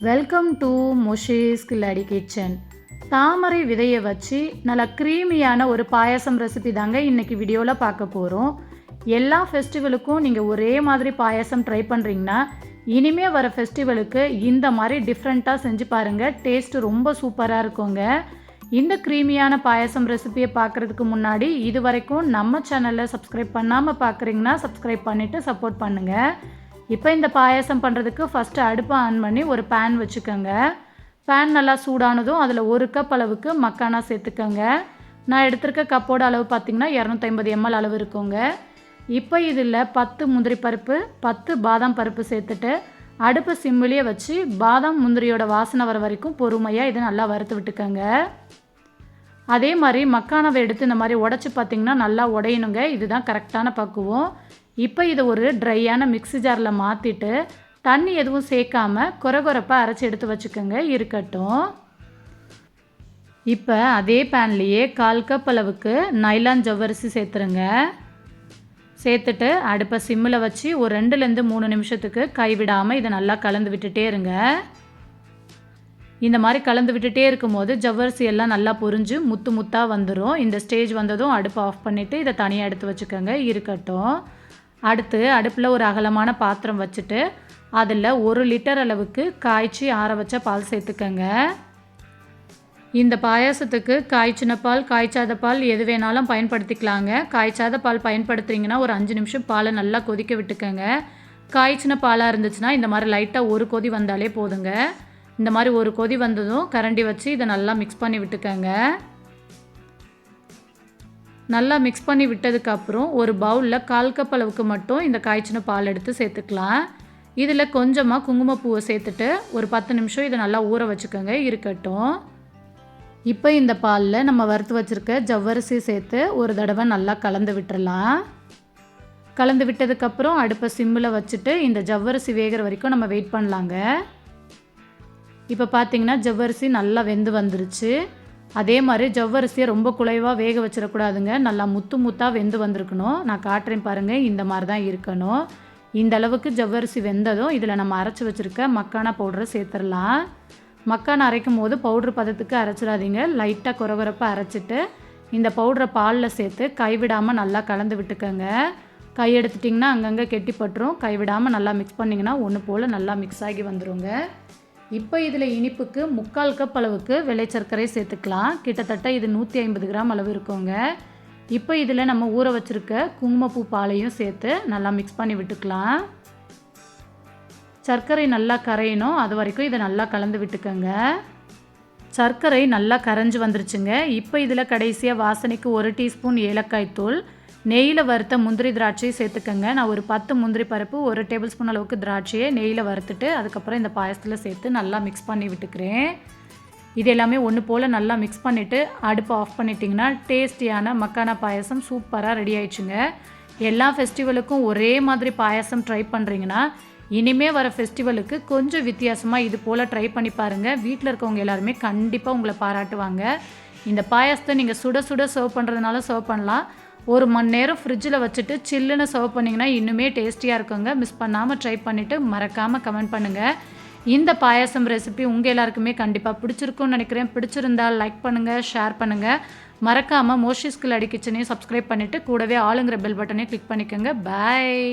Welcome to Mushee's கில்லாடி kitchen தாமரை விதையை வச்சு நல்லா க்ரீமியான ஒரு பாயாசம் ரெசிபி தாங்க இன்றைக்கி வீடியோவில் பார்க்க போகிறோம் எல்லா ஃபெஸ்டிவலுக்கும் நீங்கள் ஒரே மாதிரி பாயாசம் ட்ரை பண்ணுறீங்கன்னா இனிமே வர ஃபெஸ்டிவலுக்கு இந்த மாதிரி டிஃப்ரெண்ட்டாக செஞ்சு பாருங்கள் டேஸ்ட்டு ரொம்ப சூப்பராக இருக்குங்க. இந்த க்ரீமியான பாயாசம் ரெசிபியை பார்க்குறதுக்கு முன்னாடி இது வரைக்கும் நம்ம சேனலில் சப்ஸ்கிரைப் பண்ணாமல் பார்க்குறீங்கன்னா சப்ஸ்கிரைப் பண்ணிவிட்டு சப்போர்ட் பண்ணுங்கள் இப்போ இந்த பாயாசம் பண்ணுறதுக்கு ஃபஸ்ட்டு அடுப்பை ஆன் பண்ணி ஒரு பேன் வச்சுக்கோங்க. பேன் நல்லா சூடானதும் அதில் ஒரு கப் அளவுக்கு மக்கானா சேர்த்துக்கோங்க. நான் எடுத்திருக்க கப்போட அளவு பார்த்திங்கன்னா இரநூத்தைம்பது எம்எல் அளவு இருக்குங்க. இப்போ இதில் பத்து முந்திரி பருப்பு பத்து பாதாம் பருப்பு சேர்த்துட்டு அடுப்பு சிம்மிலேயே வச்சு பாதாம் முந்திரியோட வாசனை வர வரைக்கும் பொறுமையாக இதை நல்லா வறுத்து விட்டுக்கோங்க. அதே மாதிரி மக்கானவை எடுத்து இந்த மாதிரி உடச்சி பார்த்திங்கன்னா நல்லா உடையணுங்க. இதுதான் கரெக்டான பக்குவம். இப்போ இதை ஒரு ட்ரையான மிக்ஸி ஜாரில் மாற்றிட்டு தண்ணி எதுவும் சேர்க்காம குறகுறப்பாக அரைச்சி எடுத்து வச்சுக்கோங்க. இருக்கட்டும். இப்போ அதே பேன்லேயே கால் கப் அளவுக்கு நைலான் ஜவ்வரிசி சேர்த்துருங்க. சேர்த்துட்டு அடுப்பை சிம்மில் வச்சு ஒரு ரெண்டுலேருந்து மூணு நிமிஷத்துக்கு கைவிடாமல் இதை நல்லா கலந்து விட்டுட்டே இருங்க. இந்த மாதிரி கலந்து விட்டுட்டே இருக்கும்போது ஜவ்வரிசி எல்லாம் நல்லா பொரிஞ்சு முத்து முத்தாக வந்துடும் இந்த ஸ்டேஜ் வந்ததும் அடுப்பை ஆஃப் பண்ணிவிட்டு இதை தனியாக எடுத்து வச்சுக்கோங்க. இருக்கட்டும். அடுத்து அடுப்பில் ஒரு அகலமான பாத்திரம் வச்சுட்டு அதில் ஒரு லிட்டர் அளவுக்கு காய்ச்சி ஆற வச்ச பால் சேர்த்துக்கங்க. இந்த பாயாசத்துக்கு காய்ச்சின பால் காய்ச்சாத பால் எது வேணாலும் பயன்படுத்திக்கலாங்க. காய்ச்சாத பால் பயன்படுத்துறீங்கன்னா ஒரு அஞ்சு நிமிஷம் பாலை நல்லா கொதிக்க விட்டுக்கோங்க. காய்ச்சின பாலாக இருந்துச்சுன்னா இந்த மாதிரி லைட்டாக ஒரு கொதி வந்தாலே போதுங்க. இந்த மாதிரி ஒரு கொதி வந்ததும் கரண்டி வச்சு இதை நல்லா மிக்ஸ் பண்ணி விட்டுக்கோங்க. நல்லா மிக்ஸ் பண்ணி விட்டதுக்கப்புறம் ஒரு பவுலில் கால் கப் அளவுக்கு மட்டும் இந்த காய்ச்சின பால் எடுத்து சேர்த்துக்கலாம். இதில் கொஞ்சமாக குங்குமப்பூவை சேர்த்துட்டு ஒரு பத்து நிமிஷம் இதை நல்லா ஊற வச்சுக்கோங்க இருக்கட்டும். இப்போ இந்த பாலில் நம்ம வறுத்து வச்சுருக்க ஜவ்வரிசி சேர்த்து ஒரு தடவை நல்லா கலந்து விட்டுறலாம். கலந்து விட்டதுக்கப்புறம் அடுப்பை சிம்மில் வச்சுட்டு இந்த ஜவ்வரிசி வேகிற வரைக்கும் நம்ம வெயிட் பண்ணலாங்க. இப்போ பார்த்தீங்கன்னா ஜவ்வரிசி நல்லா வெந்து வந்துருச்சு. அதே மாதிரி ஜவ்வரிசியை ரொம்ப குலைவாக வேக வச்சிடக்கூடாதுங்க. நல்லா முத்து முத்தாக வெந்து வந்திருக்கணும். நான் காட்டுறேன் பாருங்கள் இந்த மாதிரி தான் இருக்கணும். இந்த அளவுக்கு ஜவ்வரிசி வெந்ததும் இதில் நம்ம அரைச்சி வச்சுருக்க மக்கானா பவுடரை சேர்த்துடலாம். மக்கானா அரைக்கும் போது பவுட்ரு பதத்துக்கு அரைச்சிடாதீங்க. லைட்டாக குறகுறப்பாக அரைச்சிட்டு இந்த பவுடரை பாலில் சேர்த்து கைவிடாமல் நல்லா கலந்து விட்டுக்கோங்க. கை எடுத்துட்டிங்கன்னா அங்கங்கே கெட்டிப்பட்டுரும். கைவிடாமல் நல்லா மிக்ஸ் பண்ணிங்கன்னா ஒன்று போல் நல்லா மிக்ஸ் ஆகி வந்துடுங்க இப்போ இதில் இனிப்புக்கு முக்கால் கப் அளவுக்கு வெள்ளை சர்க்கரை சேர்த்துக்கலாம். கிட்டத்தட்ட இது நூற்றி ஐம்பது கிராம் அளவு இருக்குங்க. இப்போ இதில் நம்ம ஊற வச்சுருக்க குங்குமப்பூ பாலையும் சேர்த்து நல்லா மிக்ஸ் பண்ணி விட்டுக்கலாம். சர்க்கரை நல்லா கரையணும். அது வரைக்கும் இதை நல்லா கலந்து விட்டுக்கோங்க. சர்க்கரை நல்லா கரைஞ்சி வந்துருச்சுங்க. இப்போ இதில் கடைசியாக வாசனைக்கு ஒரு டீஸ்பூன் ஏலக்காய் தூள் நெய்யில் வறுத்த முந்திரி திராட்சையை சேர்த்துக்கோங்க. நான் ஒரு பத்து முந்திரி பருப்பு ஒரு டேபிள் ஸ்பூன் அளவுக்கு திராட்சையை நெய்யில் வறுத்துட்டு அதுக்கப்புறம் இந்த பாயசத்தில் சேர்த்து நல்லா மிக்ஸ் பண்ணி விட்டுக்கிறேன். இது எல்லாமே ஒன்று போல் நல்லா மிக்ஸ் பண்ணிவிட்டு அடுப்பை ஆஃப் பண்ணிட்டிங்கன்னா டேஸ்டியான மக்கானா பாயசம் சூப்பராக ரெடி ஆயிடுச்சுங்க. எல்லா ஃபெஸ்டிவலுக்கும் ஒரே மாதிரி பாயசம் ட்ரை பண்ணுறீங்கன்னா இனிமே வர ஃபெஸ்டிவலுக்கு கொஞ்சம் வித்தியாசமாக இது போல் ட்ரை பண்ணி பாருங்கள் வீட்டில் இருக்கவங்க எல்லாருமே கண்டிப்பாக உங்களை பாராட்டுவாங்க. இந்த பாயசத்தை நீங்கள் சுட சுட சர்வ் பண்ணுறதுனால சர்வ் பண்ணலாம். ஒரு மணி நேரம் ஃப்ரிட்ஜில் வச்சுட்டு சில்லுன்னு சர்வ் பண்ணிங்கன்னா இன்னுமே டேஸ்டியாக இருக்குங்க. மிஸ் பண்ணாமல் ட்ரை பண்ணிவிட்டு மறக்காமல் கமெண்ட் பண்ணுங்கள் இந்த பாயாசம் ரெசிபி உங்கள் எல்லாருக்குமே கண்டிப்பாக பிடிச்சிருக்கும்னு நினைக்கிறேன். பிடிச்சிருந்தால் லைக் பண்ணுங்கள் ஷேர் பண்ணுங்கள் மறக்காமல் மோஷிஸ்கில் அடி கிச்சனையும் சப்ஸ்கிரைப் பண்ணிவிட்டு கூடவே ஆளுங்கிற பெல் பட்டனையும் கிளிக் பண்ணிக்கோங்க. பாய்